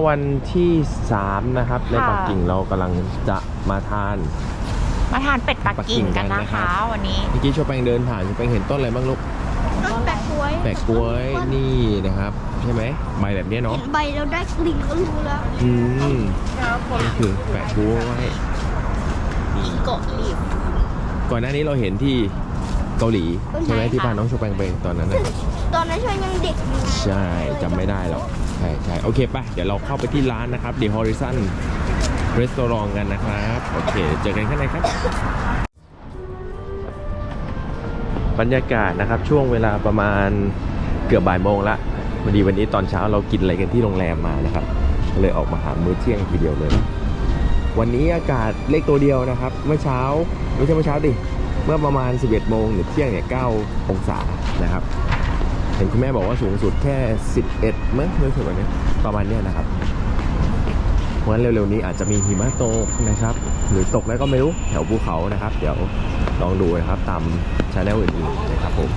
เช้าวันที่ 3 นะครับ ในค่ะปักกิ่งเรากำลังจะมาทาน มาทานเป็ดปักกิ่งกันนะปักกิ่งกันนะครัคะบวันนี้เมื่อกี้โชแปงเดินผ่านโชแปงเห็นต้นอะไรบ้างลูกต้นแปะกล้วยแปะกล้วยนี่นะครับ ใช่ไหมใบแบบเนี้ยเนาะเห็นใบเราได้กลิ่นก็รู้แล้วอืมนี่คือแปะกล้วยอิงโกะลีฟก่อนหน้านี้เราเห็นที่ เกาหลีใช่ไหมใช่ค่ะที่พาน้องโชแปงไปตอนนั้นนะตอนนั้นฉันยังเด็กอยู่ใช่จำไม่ได้หรอกใช่ใช่โอเคป่ะเดี๋ยวเราเข้าไปที่ร้านนะครับ The Horizon Restaurant กันนะครับ โอเค เจอกันข้างในครับ บรรยากาศนะครับช่วงเวลาประมาณเกือบบ่ายโมงละพอดีวันนี้ตอนเช้าเรากินอะไรกันที่โรงแรมมานะครับก็เลยออกมาหามื้อเที่ยงทีเดียวเลย วันนี้อากาศเลขตัวเดียวนะครับ เมื่อเช้าไม่ใช่เมื่อเช้าดิ เมื่อประมาณ 11 โมงหรือเที่ยงเนี่ย 9 องศานะครับ เห็นคุณแม่บอกว่าสูงสุดแค่ 11มั้งรู้สึกว่านี้ประมาณเนี้ยนะครับ เพราะฉะนั้นเร็วๆนี้อาจจะมีหิมะตกนะครับ หรือตกแล้วก็ไม่รู้แถวภูเขานะครับ เดี๋ยวลองดูนะครับตามชาแนลอื่นๆนะครับผม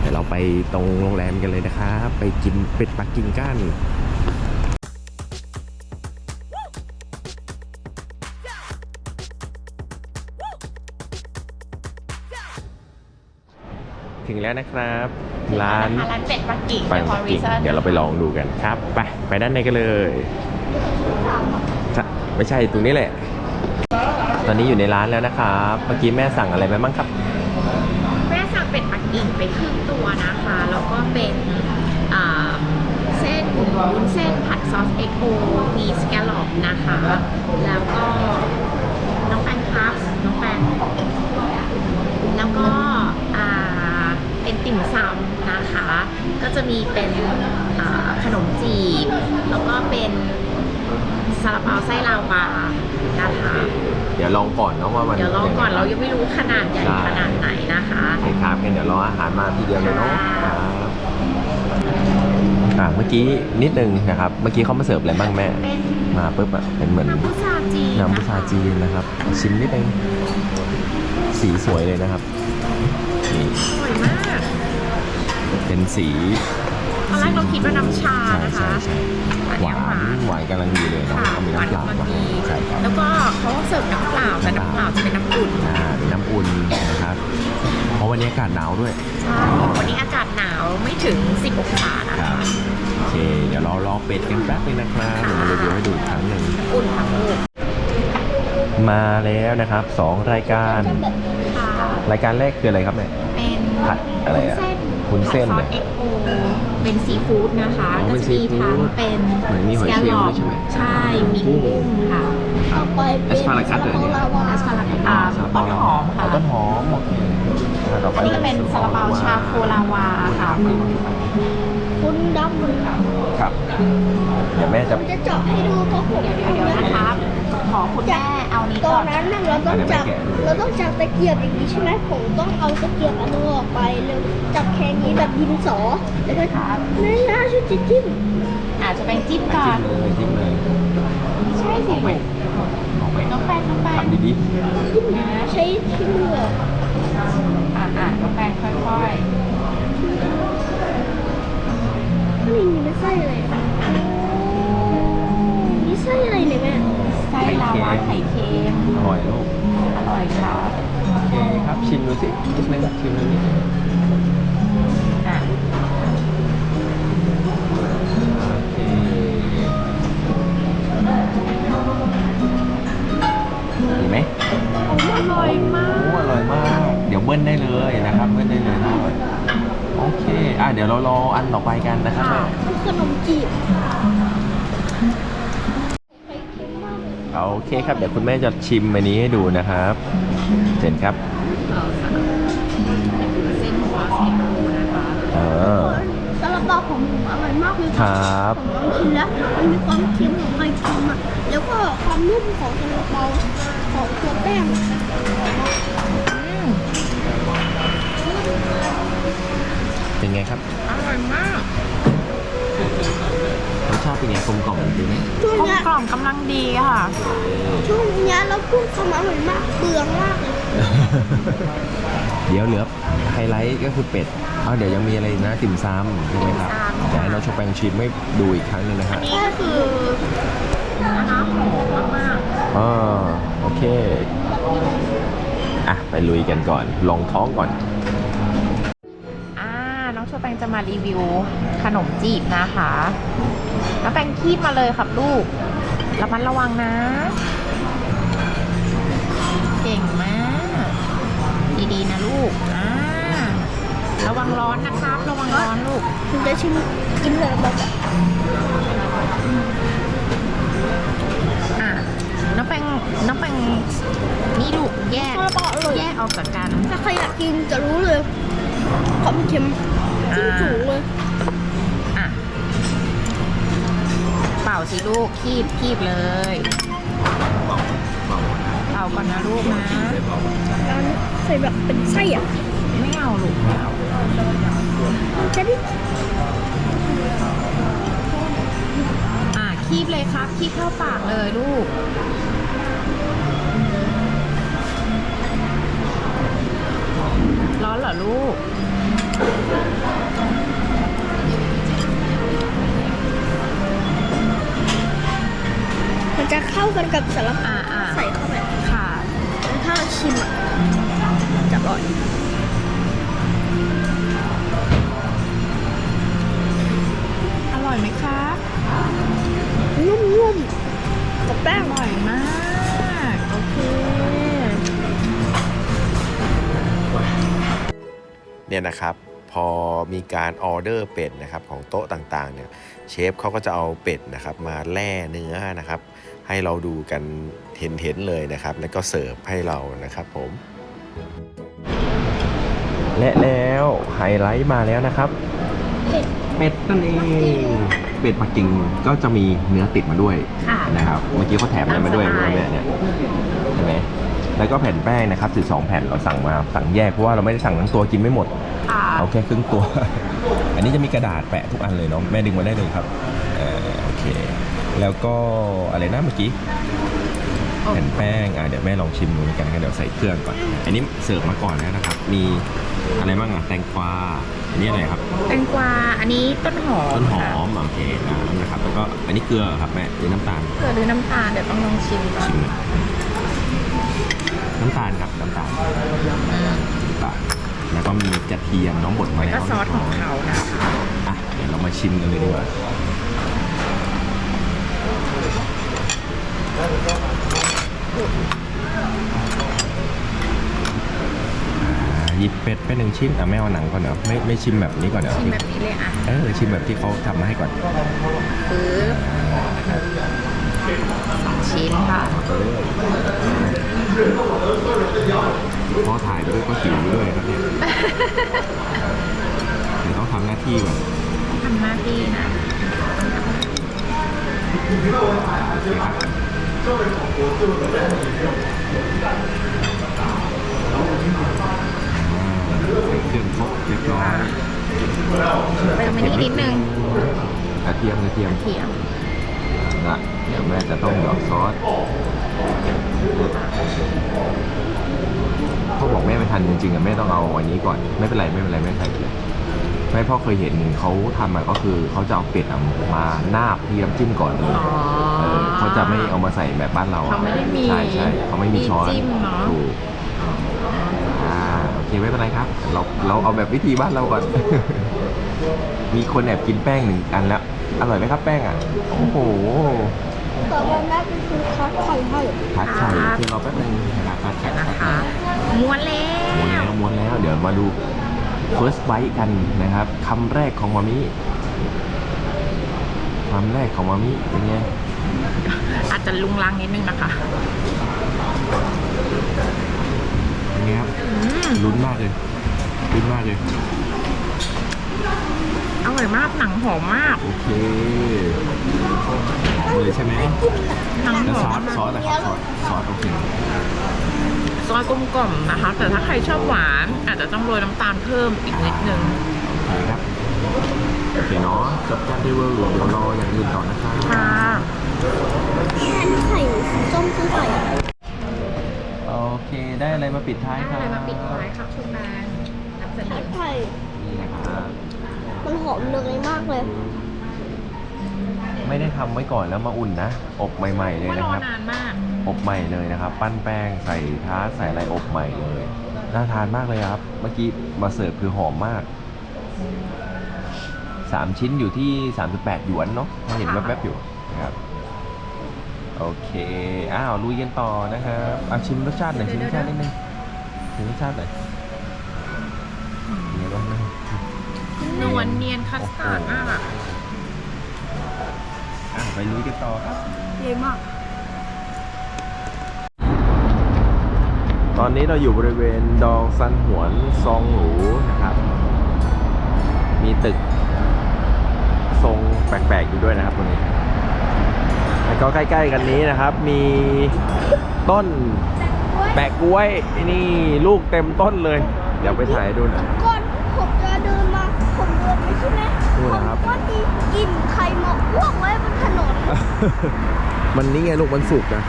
เดี๋ยวเราไปตรงโรงแรมกันเลยนะครับ ไปกินเป็ดปักกิ่งกัน ถึงแล้วนะครับ ร้านร้านเป็ดปักกิ่งปัง The กิ่ง Horizon เดี๋ยวเราไปลองดูกันครับ ไปไปด้านในกันเลยจะไม่ใช่ตรงนี้แหละ ตอนนี้อยู่ในร้านแล้วนะครับ เมื่อกี้แม่สั่งอะไรไปบ้างครับ แม่สั่งเป็ดปักกิ่งไปครึ่งตัวนะคะ แล้วก็เป็นอ่าเส้นวุ้นเส้นผัดซอสเอ็กโอมีสแกลลอปนะคะ แล้วก็น้องแป้งครับน้องแป้งแล้วก็อ่าเป็น ติ่มซำนะคะ ก็จะมีเป็นอ่าขนมจีบ แล้วก็เป็นซาลาเปาไส้ลาวานะคะ เดี๋ยวลองก่อนเนาะว่ามันเดี๋ยวลองก่อนยัไเรายังไม่รู้ขนาดใหญ่ได้ขนาดไหนนะคะโอเคครับงั้นเดี๋ยวรออาหารมาทีเดียวเลยเนาะค่ะครับอ่าเมื่อกี้นิดนึงนะครับ เมื่อกี้เขามาเสิร์ฟอะไรบ้างแม่เป็นมาปุ๊บอะเป็นเหมือนน้ำพุชาจีนน้ำพุชาจีนนะครับ ชิมนิดนึงสีสวยเลยนะครับ เป็นสีตอนแรกเราคิดว่าน้ำชาใช่นะใช่คะ ใช่อันหเนี้วายหวานนหวานกำลังดีเลยเนาะค่ะก็มีหวานน้ำเปล่ากำลังมาดี ใช่ครับแล้วก็เขาเสิร์ฟน้ำเปล่าแต่น้ำเปล่าจะเป็นน้ำอุ่นอ่าเป็นน้ำอุ่นนะครับ เพราะวันนี้อากาศหนาวด้วยใช่วันนี้อากาศหนาวไม่ถึง 10 องศานะครัคะบโอเค เดี๋ยวเราลองเป็ดกันแป๊บนึงนะครับเดี๋ยวมารีวิวให้ดูอีกครั้งหนึ่ง อุ่นทั้งลูกมาแล้วนะครับสองรายการ ค่ะรายการแรกคืออะไรครับเนี่ย เป็นผัดอะไรอะ วุ้นเส้น ผัดซอเนี่สยเอ็กโอเป็นซีฟู้ดนะคะอ๋อก็เป็นจะมีซีฟู้ทั้งดเป็นเหมือนมีหอยเชลล์ด้วยใช่ไหม ใช่มีกุ้งค่ะครัต่บอไปเป็นแอสพารากัสเหรอเนี่ยซาลาเปาลาวาและซาลาอ่าต้นหอมค่ะ ต้นหอมโอเคอ่าต่อไปอันนี้ก็เป็นซาลาเปาชาโคลาวาค่ะ คุณดำมันครับ เดี๋ยวแม่จะจะเจาะให้ดูเพราะผมเดี๋ยวเดี๋ยวเดี๋ยวนะครับ ขอคุณแม่ เอานี้ตอก่อนนนั้นน่ะเราต้องจับเดี๋ยวแม่แกะเราต้องจับตะเกียบอย่างนี้ใช่ไหมผมต้องเอาตะเกียบอันนึงออกไปแล้วจับแค่นี้แบบดินสอแล้วก็ครับนั่นนะช่วยจิ้มอาจจะเป็นจิ้มก่อจิ้นมเลยจิ้มเลยใช่สิออกไปลูกออกไปน้องแป้งน้องแป้งทำดีจิ้มนะใช้ที่มืออ่าอ่าน้องแป้งค่อยนี่มีไม่ไส้อะไรมีไส้อะไรเนี่ยแม่ๆไส้ ลาวาไข่เค็มๆอร่อยลูกอร่อยค่ะโอเคครับชิมดูสินิดนึงชิมดูนิดนึงอะโอเคดีไหมอร่อยมาโอ้กอร่อยมาก เดี๋ยวเบิ้ลได้เลยนะครับเบิ้ลได้เลยนะโอเคอะเดี๋ยวเรารออันต่อไปกันนะครับแม่มันขนมจีบ โอเคครับ เดี๋ยวคุณแม่จะชิมอันนี้ให้ดูนะครับเชิญครับเส้นหัวเส้นหมูนะคะเออซาลาเปาของผมอร่อยมากเลยครับผมลองชิมแล้วมันมีความเค็มของไข่เค็มอะแล้วก็ความนุ่มของซาลาเปาของตัวแป้งอืมเป็นไงครับ อร่อยมากรส ชาติเป็นไงกลมกล่อมดีไหมช่วงกลมเนี้ยกล่อมกำลังดีค่ะ ช่วงเนี้ยเราพูดคำอร่อยมากเปลืองมากเลยเดี๋ยวเหลือไฮไลท์ก็คือเป็ดอ้าวเดี๋ยวยังมีอะไรอีกนะติ่มซำใช่ไหมครับติ่มซำเดี๋ยวให้น้องชอแปงชิมให้ดูอีกครั้งหนึงนะฮะนี่ก็คือนะคะหอมมากอ๋อโอเค อะ ไปลุยกันก่อน ลองท้องก่อนๆอ่า น้องชอแปงจะมารีวิวขนมจีบนะคะ น้องแปงคีบมาเลยครับลูก ระมัดระวังนะ เก่งมาก ดีๆนะลูกอ่าระวังร้อนนะครับ ระวังร้อนลูกคุณจะชิมกินเลยบอกอะน้องแปงน้องแปงนี่ลูกแยกซาลาเปาอร่อยแยกออกจากกัน ถ้าใครอยากกินจะรู้เลยความเค็มขึ้นสูงเลย ป่าสิลูกคีบคีบเลยเป่าก่อนนะลูกนะการใส่แบบเป็นไส้อะไม่เอาลูกไม่เอาจะได้อะคีบเลยครับคีบเข้าปากเลยลูกร้อนเหรอลูกากันกับสาลาเปาอ่าอ่า ใส่เข้าไปค่ะแล้วถ้าเราชิมอะจะอร่อยอร่อยไหมครับนุ่มๆกับแป้งอร่อยมาก โอเค เนี่ยนะครับพอมีการออเดอร์เป็ดนะครับของโต๊ะต่างๆเนี่ยเชฟเขาก็จะเอาเป็ดนะครับมาแล่เนื้อนะครับ ให้เราดูกันเห็นๆเลยนะครับ แล้วก็เสิร์ฟให้เรานะครับผม และแล้วไฮไลท์มาแล้วนะครับ เป็ดเป็ดนั่นเองเป็ดปักกิ่งก็จะมีเนื้อติดมาด้วยค่ะนะครับ เมื่อกี้เขาแถมอะไรมาด้วยตามสไตล์ใช่ไหมเนี่ยใช่ไหมแล้วก็แผ่นแป้งนะครับ12แผ่นเราสั่งมาสั่งแยกเพราะว่าเราไม่ได้สั่งทั้งตัวกินไม่หมดค่ะเอาแค่ครึ่งตัว อันนี้จะมีกระดาษแปะทุกอันเลยเนาะแม่ดึงมาได้เลยครับเอ่อโอเค แล้วก็อะไรนะเมื่อกี้แผ่นแป้งอะเดี๋ยวแม่ลองชิมดูแล้วกันกันเดี๋ยวใส่เครื่องก่อน อันนี้เสิร์ฟมาก่อนแล้วนะครับ มีอะไรบ้างอะแตงกวาอันนี้อะไรครับแตงกวาอันนี้ต้นหอมต้นหอค่ะมโอเคน้ำนะครับแล้วก็อันนี้เกลือครับแม่หรือน้ำตาลเกลือหรือน้ำตาลเดี๋ยวต้องลองชิมก่อนชิมหน่อยน้ำตาลครับน้ำตาลน้ำตาลแล้วก็มีกระเทียมน้องบดมาแล้วก็ซอสของเขานะคะอะเดี๋ยวเรามาชิมกันเลยดีกว่าอ่า หยิบเป็ดไปหนึ่งชิ้นอะไม่เอาหนังก่อนเหรอไม่ไม่ชิมแบบนี้ก่อนเหรอชิมแบบนี้เลยอะเออชิมแบบที่เขาทำมาให้ก่อนปึ๊บสองชิ้นค่ะพอถ่ายไปด้วยก็หิวไปด้วยครับเนี่ยเดี๋ยวต้องทำหน้าที่ก่อนทำหน้าที่นะโอเคครับใส่ เครื่องครบเรียบร้อยเติมอันนี้นิดนึงกระเทียมกระเทียมเทียมนะเดี๋ยวแม่จะต้องหยอกซอสพ่อบอกแม่ไม่ทันจริงๆอะแม่ต้องเอาอันนี้ก่อนไม่เป็นไรไม่เป็นไรแม่ใส่ไปเลยไม่พ่อเคยเห็นเขาทำมาก็คือเขาจะเอาเป็ดอะมานาบที่น้ำจิ้มก่อนเลยอ๋อ เออเขาจะไม่เอามาใส่แบบบ้านเราอะเขาไม่ได้มีใช่ใช่เขาไม่มีช้อนมีจิ้มเนอะถูกอ่าโอเคไม่เป็นไรครับ เราเราเอาแบบวิธีบ้านเราก่อน มีคนแอบกินแป้งหนึ่งอันแล้ว อร่อยไหมครับแป้งอะ โอ้โหต่อไปแม่เป็นคุณคอสไข่ให้ผัดไข่คือเราแป๊บนึงนะครับผัดไข่นะคะม้วนแล้ม้วนแล้ววม้วนแล้ว เดี๋ยวมาดู first bite กันนะครับคำแรกของมามิคำแรกของมามิเป็นไง อาจจะลุงลังนิดนึงนะคะเป็นไงครับอืมลุ้นมากเลยลุ้นมากเลยอร่อยมากหนังหอมมากโอเคหอมเลยใช่ไหมหนังแล้วหซออมสซอสอะไรครับซอสซอสโอเคซอสกลมกล่อมนะคะ แต่ถ้าใครชอบหวานอาจจะต้องโรยน้ำตาลเพิ่มอีกนิดนึงโอเคครับโอเคเนาะจบการรีวิวเดี๋ยวรออย่างอื่นต่อนะครับค่ะ แค่ไข่สีส้มคือไข่โอเคได้อะไรมาปิดท้ายคได้รับอะไรมาปิดท้ายครับชุมแบงนำเสนอใช่นี่นะครับมันหอมเนยมากเลยไม่ได้ทำไว้ก่อนแล้วมาอุ่นนะ อบใหม่ ๆ เลยว่ารนะอครับ นานมาก อบใหม่เลยนะครับ ปั้นแป้งใส่ทาร์ตใส่อะไรอบใหม่เลยน่าทานมากเลยครับ เมื่อกี้มาเสิร์ฟคือหอมมาก 3 ชิ้นอยู่ที่ 38 หยวนเนาะถ้าเห็นแวบๆอยู่นะครับ โอเค อ้าวลุยกันต่อนะครับเอาชิมรสชาติหน่อยชิมรสชาตินิดนึงชิมรสชาติหน่อยเป็นไงบ้างนะนวลเนียนคัสตาร์ดมากอะอะไปลุยกันต่อครับเยอะมาก ตอนนี้เราอยู่บริเวณดองซันหวนซองหรูนะครับ มีตึก ทรงแปลกๆอยู่ด้วยนะครับตรงนี้ แล้วก็ใกล้ๆกันนี้นะครับ มีต้นแปะกล้วยนี่ลูกเต็มต้นเลย เดี๋ยวไปถ่ายให้ดูหน่อย ก่อนผมจะเดินมาผมเดินไปใช่ไหมนี่แหละครับผมก็มีกลิ่นไข่หมกอ้วกไว้บนถนนมันนี่ไงลูกมันสุกนะ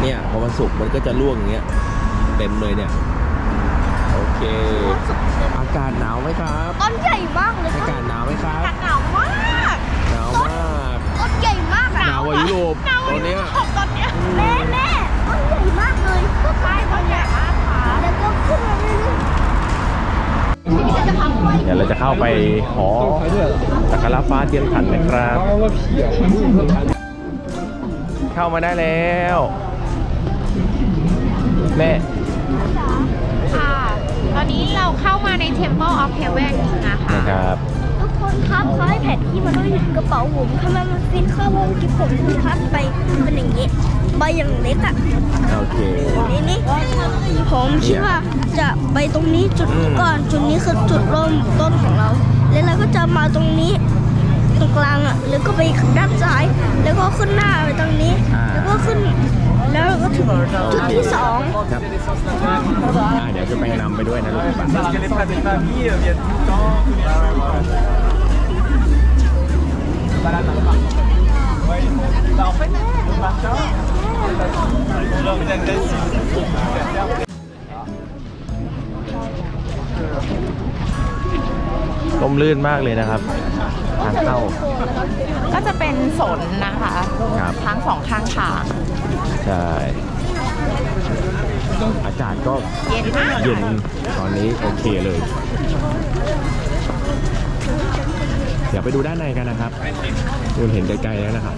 เนี่ยพอมันสุกมันก็จะร่วงอย่างเงี้ยเต็มเลยเนี่ย โอเค อากาศหนาวไหมครับ ต้นใหญ่มากเลยอาต้นกาศหนาวไหมครับ หนาวมากากอะหนาวกว่ายุโรปตอนเนี้ยตอนเนี้ยแม่แม่ต้นใหญ่มากเลยก็ใช่ต้นใหญ่มากค่ะแล้วก็ขึ้นมาเรื่อยๆทีนี้ก็จะพักไว้เดี๋ยวเราจะเข้าไปหอสักการะฟ้าเทียนขันนะครับ เข้ามาได้แล้ว แม่ ค่ะ ตอนนี้เราเข้ามาใน Temple of Heaven นะคะ นะครับทุก คนครับเขาให้แผนที่มาด้วยกระเป๋าผมทำไมมันฟินเข้าวงกิบผมดูครับไปเป็นอย่างนี้ใบอย่างเล็กอะโอเค นี่นี่ผมคิดว่าจะไปตรงนี้จุดอืมก่อนจุดนี้คือจุดเริ่มต้นของเรา แล้วเราก็จะมาตรงนี้ตรงกลางอะแล้วก็ไปด้านซ้าย แล้วก็ขึ้นหน้าไปตรงนี้ แล้วก็ขึ้นแล้วเราก็ถึงจุดที่สองครับอ่าเดี๋ยวจะไปนำไปด้วยนะลูกป่ะ ลมลื่นมากเลยนะครับ ทางเข้า ก็จะเป็นสนนะคะครับ ทั้งสองข้างทางใช่ อากาศก็เย็นมากเย็นตอนนี้โอเคเลย เดี๋ยวไปดูด้านในกันนะครับคุณเห็นไกลๆแล้วนะครับ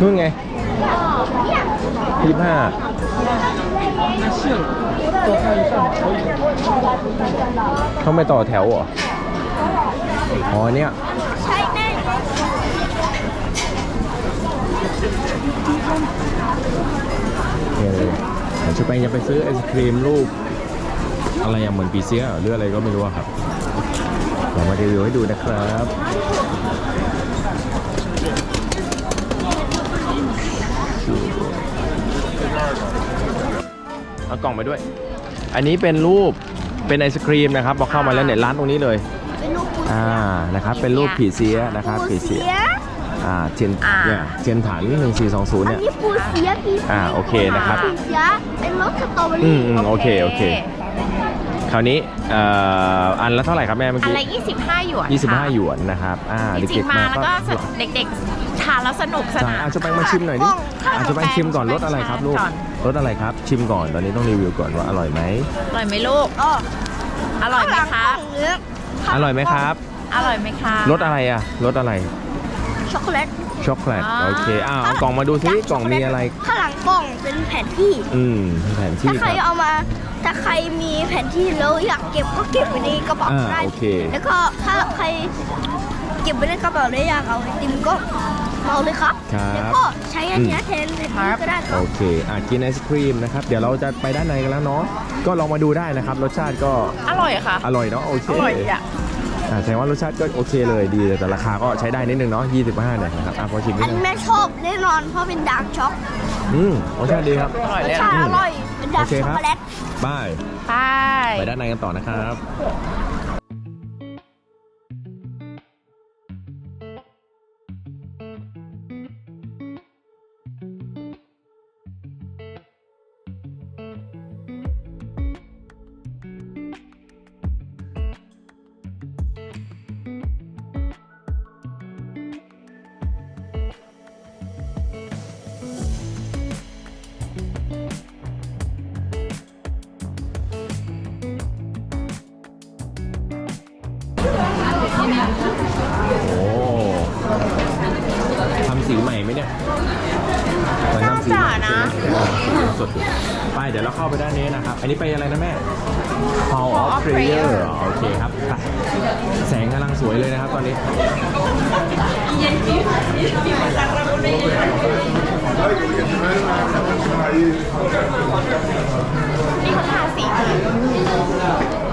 นู่นไงยี่ห้าเขาไม่ต่อแถวเหรอ อ๋อเนี่ยเนี่ยเลยเดี๋ยวชูแปงจะไปซื้อไอศครีมรูป อะไรอย่างเหมือนปีเสียหรืออะไรก็ไม่รู้อะครับเดี๋ยวมารีวิวให้ดูนะครับเอากล่องไปด้วย อันนี้เป็นรูปเป็นไอศครีมนะครับพอเข้ามาแล้วเนี่ยร้านตรงนี้เลย เป็นลูกปูอ่า นะครับ เป็นรูปผีเสียนะครับปูผีเสีเสียยอ่าเทียนเนี่ยเทียนฐาน1420อันเนี่ย นี้ปูเสียปีเสียอ่าโอเคนะครับปีเสียเป็นรสสตรอเบออืรี่มอืมโอเค โอเค คราวนี้เอ่ออันละเท่าไหร่ครับแม่เมื่ออันกี้ ละ25 หยวนยี่สิบห้าค่ะหยวนนะครับ อ่าจริเด็งกๆๆมามาแล้วก็ก็เด็กๆทานแล้วสนุกสใช่นาน อาจะไปมาชิมหน่อยดิอาจะไปชิมก่อนรสอะไรครับลูกก่อน รสอะไรครับชิมก่อนตอนนี้ต้องรีวิวก่อนว่าอร่อยไหมอร่อยไหมลูกอ๋ออร่อยไหมคะข้างหลังของเนื้ออร่อยไหมครับ อร่อยไหมคะรสอะไรอะรสอะไรช็อกโกแลต ช็อกโกแลต อ่า โอเคอ้าวเอากล่องมาดูซิ กล่องมีอะไร ข้างหลังกล่องเป็นแผนที่ อืม แผนที่ถ้าคใครรับ เอามา ถ้าใครมีแผนที่แล้วอยากเก็บก็เก็บไว้ในกระเป๋าอ่าได้โอเค แล้วก็ถ้าใครเก็บไว้ในกระเป๋าแล้วอยากเอาไอติมก็เอาเลยครับ ครับแล้วก็ใช้อันเนี้ยแทนแผนที่ก็ได้ครัโอบ เค อะกินไอศครีมนะครับ เดี๋ยวเราจะไปด้านในกันแล้วเนาะ ก็ลองมาดูได้นะครับ รสชาติก็อร่อยค่ะ อร่อยเนาะ โอเค อร่อยอะ อ่าแสดงว่ารสชาติก็โอเคเลยดีเลยแต่ราคาก็ใช้ได้นิดนึงเนาะ25เนี่ยนะครับอะพอชิมนิอัดนนึงแม่ชอบแน่นอนเพราะเป็นดาร์กช็อกอืมรสชาติดีครับ อร่อยรเลสยชาอะติอร่อยเป็นดาร์กโอเคช็อกครับ โกแลตบายไป ไปด้านในกันต่อนะครับ มันน้ำสีจ๋านะ สดอยู่ไปเดี๋ยวเราเข้าไปด้านนี้นะครับ อันนี้ไปอะไรนะแม่ Hall of Prayer อ๋อโอเคครับไปแสงกำลังสวยเลยนะครับตอนนี้ นี่เขาทาสีเลย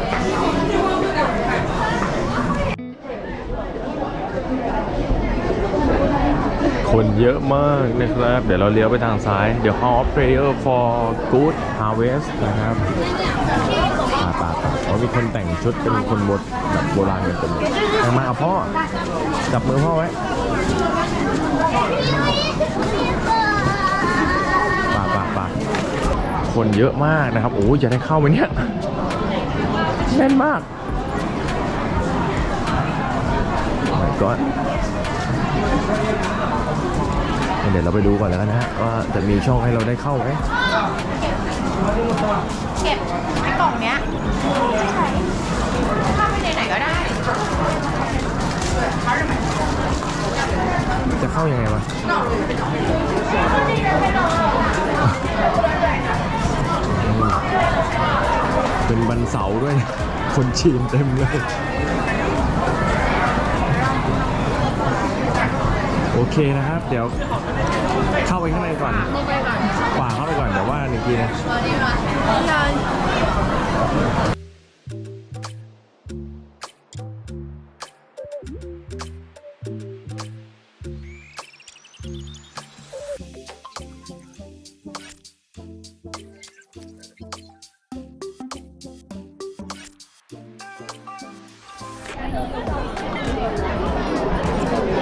คนเยอะมากนะครับ เดี๋ยวเราเลี้ยวไปทางซ้าย เดี๋ยว Hall of Prayer for Good Harvest นะครับป่าป่าป่าเขามีคนแต่งชุดเป็นคนบดแบบโบราณกันเป็นเอามาเอาพ่อ จับมือพ่อไว้ป่าป่าป่าคนเยอะมากนะครับ โอ้ยจะได้เข้าไหมเนี่ยแน่นมาก my god เดี๋ยวเราไปดูก่อนแล้วกันนะฮะว่าจะมีช่องให้เราได้เข้าไหมเก็บไอ้กล่องเนี้ยเข้าไปในไหนก็ได้ จะเข้ายังไงวะเป็นวันเสาร์ด้วย คนจีนเต็มเลย โอเคนะครับ เดี๋ยวเข้าไปข้างในก่อนขวาเข้าไปก่อนเดี๋ยวว่าหนึ่งทีนะ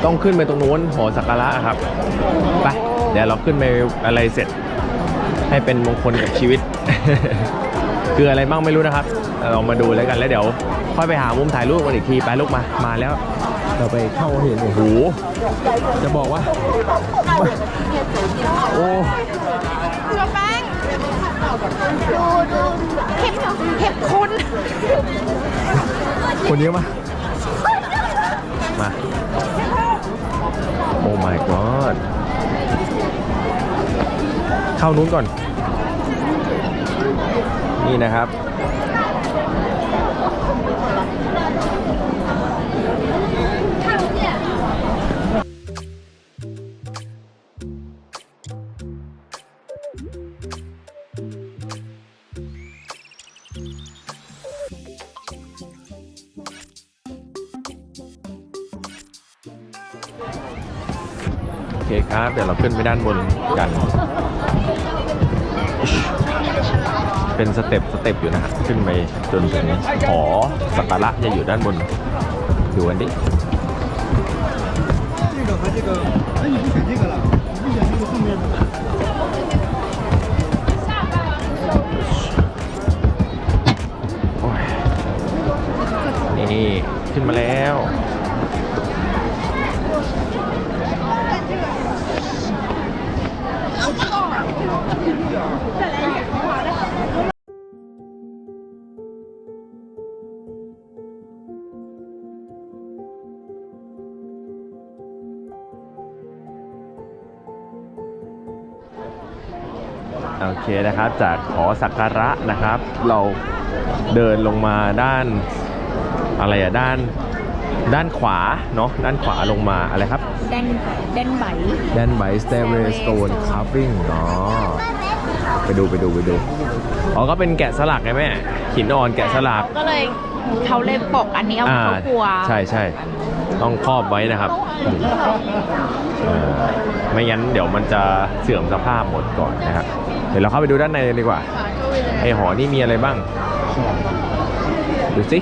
ต้องขึ้นไปตรงนู้นหอสักการะครับ ไป เดี๋ยวเราขึ้นไปอะไรเสร็จ ให้เป็นมงคลกับชีวิต คืออะไรบ้างไม่รู้นะครับ เรามาดูแล้วกันแล้วเดี๋ยวค่อยไปหามุมถ่ายรูปกันอีกทีไปลูกมา มาแล้ว เราไปเข้าเห็นโอ้โห จะบอกว่า โอ้เกลือแป้งดูดูเห็บเห็บคน คนเยอะมาก อ้ my god เข้านู้นก่อน นี่นะครับ ด้านบนกัน เป็นสเต็ปสเต็ปอยู่นะฮะขึ้นไปจนถึงหอสักการะจะอยู่ด้านบนดูกันดิ โอเคนะครับ จากหอสักการะนะครับ เราเดินลงมาด้านอะไรอะด้านด้านขวาเนาะด้านขวาลงมาอะไรครับแดนแดนไหบด้านไบสเตเว Stairway สโตน Stone คาร์ฟิ้งอ๋อไปดูไปดูไปดูอ๋อก็เป็นแกะสลักไงแม่หินอ่อนแกะสลักก็เลยเขาเลยปกอันนี้เอาอ่าเขากลัวใช่ใช่ต้องครอบไว้นะครับเออไม่งั้นเดี๋ยวมันจะเสื่อมสภาพหมดก่อนนะครับเดี๋ยวเราเข้าไปดูด้านในกันดีกว่า ไอหอนี่มีอะไรบ้าง ดูสิ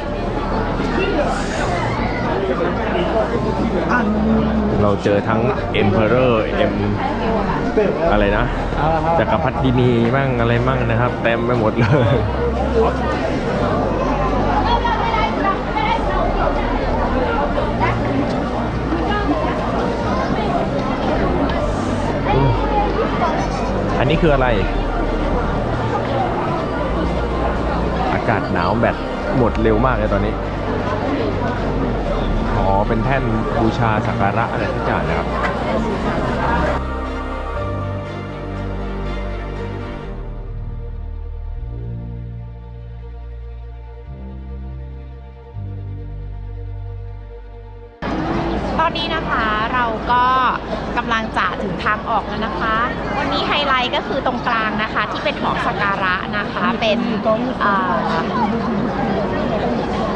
เราเจอทั้ง Emperor M อะไรนะจักรพรรดินีบ้างอะไรบ้างนะครับ เต็มไปหมดเลยอันนี้คืออะไรากาศหนาวแบบหมดเร็วมากเลยตอนนี้ อ๋อ เป็นแท่นบูชาสักการะอะไรทุกอย่างนะครับตอนนี้นะคะเราก็กำลังจะถึงทางออกแล้วนะคะ นะคะเป็นเอ่อ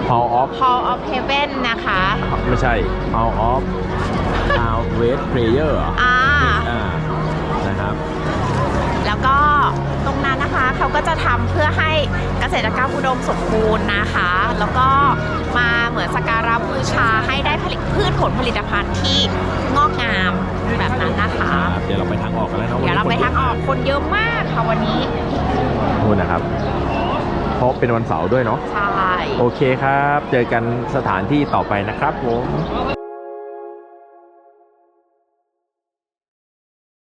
Hall of Hall of Heaven นะคะ ไม่ใช่ Hall of Our West Player เหรออ่า อ่านะครับ แล้วก็ตรงนั้นนะคะเขาก็จะทำเพื่อให้เกษตรกรรมอุดมสมบูรณ์นะคะ แล้วก็มาเหมือนสักการะบูชาให้ได้ผลิตพืชผลผลิตภัณฑ์ที่งอกงามแบบนั้นนะคะ ครับเดี๋ยวเราไปทางออกกันแล้วเนาะเดี๋ยวเราไปทางออกคนเยอะมาก ค่ะวันนี้นู่นนะครับ เพราะเป็นวันเสาร์ด้วยเนาะ ใช่ โอเคครับ เจอกันสถานที่ต่อไปนะครับผม